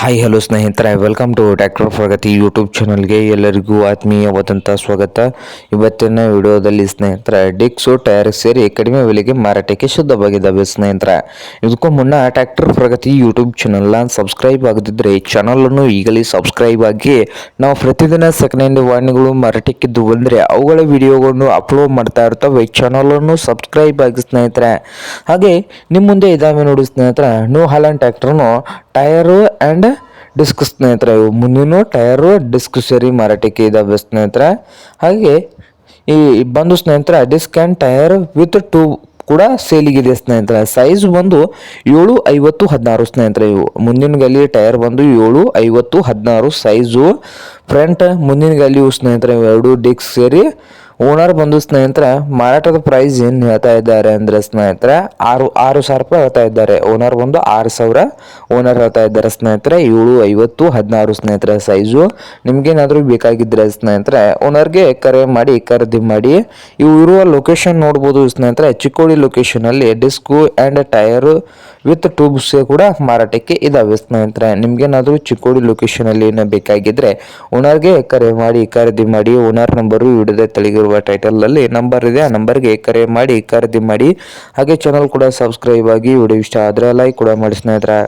Hi hello ಸ್ನೇಹಿತರೆ. Welcome to tractor Pragati YouTube ಚಾನಲ್ಗೆ ಎಲ್ಲರಿಗೂ ಆತ್ಮೀಯವಾದಂಥ ಸ್ವಾಗತ. ಇವತ್ತಿನ ವಿಡಿಯೋದಲ್ಲಿ ಸ್ನೇಹಿತರೆ ಡಿಕ್ಸು ಟೈರ್ ಸೇರಿ ಕಡಿಮೆ ಬೆಲೆಗೆ ಮಾರಾಟಕ್ಕೆ ಶುದ್ಧವಾಗಿದ್ದಾವೆ ಸ್ನೇಹಿತರೆ. ಇದಕ್ಕೂ ಮುನ್ನ ಟ್ಯಾಕ್ಟರ್ ಪ್ರಗತಿ ಯೂಟ್ಯೂಬ್ ಚಾನಲ್ನ ಸಬ್ಸ್ಕ್ರೈಬ್ ಆಗದಿದ್ದರೆ ಚಾನಲನ್ನು ಈಗಲೇ ಸಬ್ಸ್ಕ್ರೈಬ್ ಆಗಿ ನಾವು ಪ್ರತಿದಿನ ಸೆಕೆಂಡ್ ಹ್ಯಾಂಡ್ ವಾಹನಗಳು ಮಾರಾಟಕ್ಕಿದ್ದು ಬಂದರೆ ಅವುಗಳ ವಿಡಿಯೋಗಳನ್ನು ಅಪ್ಲೋಡ್ ಮಾಡ್ತಾ ಇರ್ತವೆ. ಚಾನಲನ್ನು ಸಬ್ಸ್ಕ್ರೈಬ್ ಆಗಿ ಸ್ನೇಹಿತರೆ. ಹಾಗೆ ನಿಮ್ಮ ಮುಂದೆ ಇದಾವೆ ನೋಡಿ ಸ್ನೇಹಿತರೆ ನ್ಯೂ ಹಾಲನ್ ಟ್ಯಾಕ್ಟ್ರನ್ನು ಟಯರು ಆ್ಯಂಡ್ ಡಿಸ್ಕ್ ಸ್ನೇಹಿತರೆ, ಇವು ಮುಂದಿನ ಟಯರು ಡಿಸ್ಕ್ ಸೇರಿ ಮಾರಾಟಕ್ಕೆ ಇದ್ದಾವೆ ಸ್ನೇಹಿತರೆ. ಹಾಗೆ ಈ ಬಂದು ಸ್ನೇಹಿತರೆ disc and tyre with tube ಕೂಡ ಸೇಲಿಗಿದೆ ಸ್ನೇಹಿತರ. ಸೈಜ್ ಬಂದು ಏಳು ಐವತ್ತು ಹದಿನಾರು ಸ್ನೇಹಿತರೆ ಇವು. ಮುಂದಿನ ಗಾಲಿ ಟೈರ್ ಬಂದು ಏಳು ಐವತ್ತು ಹದಿನಾರು. ಸೈಜು ಫ್ರಂಟ್ ಮುಂದಿನ ಗಾಲಿಯು ಸ್ನೇಹಿತರೆ ಎರಡು ಡಿಸ್ಕ್ ಸೇರಿ ಓನರ್ ಬಂದು ಸ್ನೇಹಿತರೆ, ಮಾರಾಟದ ಪ್ರೈಸ್ ಏನು ಹೇಳ್ತಾ ಇದ್ದಾರೆ ಅಂದರೆ ಸ್ನೇಹಿತರೆ, ಆರು ಆರು ಸಾವಿರ ರೂಪಾಯಿ ಹೇಳ್ತಾ ಇದ್ದಾರೆ. ಓನರ್ ಬಂದು ಆರು ಸಾವಿರ ಓನರ್ ಹೇಳ್ತಾ ಇದ್ದಾರೆ ಸ್ನೇಹಿತರೆ. ಏಳು, ಐವತ್ತು, ಹದಿನಾರು ಸ್ನೇಹಿತರ ಸೈಜು ನಿಮ್ಗೇನಾದರೂ ಬೇಕಾಗಿದ್ದರೆ ಸ್ನೇಹಿತರೆ ಓನರ್ಗೆ ಕರೆ ಮಾಡಿ, ಖರೀದಿ ಮಾಡಿ. ಇವು ಇರುವ ಲೊಕೇಶನ್ ನೋಡ್ಬೋದು ಸ್ನೇಹಿತರೆ. Chikkodi ಲೊಕೇಶನಲ್ಲಿ disc and tyre with tubes ಕೂಡ ಮಾರಾಟಕ್ಕೆ ಇದಾವೆ ಸ್ನೇಹಿತರೆ. ನಿಮ್ಗೇನಾದರೂ ಚಿಕ್ಕೋಡಿ ಲೊಕೇಶನಲ್ಲಿ ಏನೋ ಬೇಕಾಗಿದ್ದರೆ ಓನರ್ಗೆ ಕರೆ ಮಾಡಿ, ಖರೀದಿ ಮಾಡಿ ಓನರ್ ನಂಬರು ವಿಡಿಯೋದ ತೆಳಗಿರುವ ಟೈಟಲಲ್ಲಿ ನಂಬರ್ ಇದೆ. ಆ ನಂಬರ್ಗೆ ಕರೆ ಮಾಡಿ, ಖರೀದಿ ಮಾಡಿ. ಹಾಗೆ ಚಾನಲ್ ಕೂಡ ಸಬ್ಸ್ಕ್ರೈಬ್ ಆಗಿ, ವಿಡಿಯೋ ಇಷ್ಟ ಆದರೆ ಲೈಕ್ ಕೂಡ ಮಾಡಿ ಸ್ನೇಹಿತರೆ.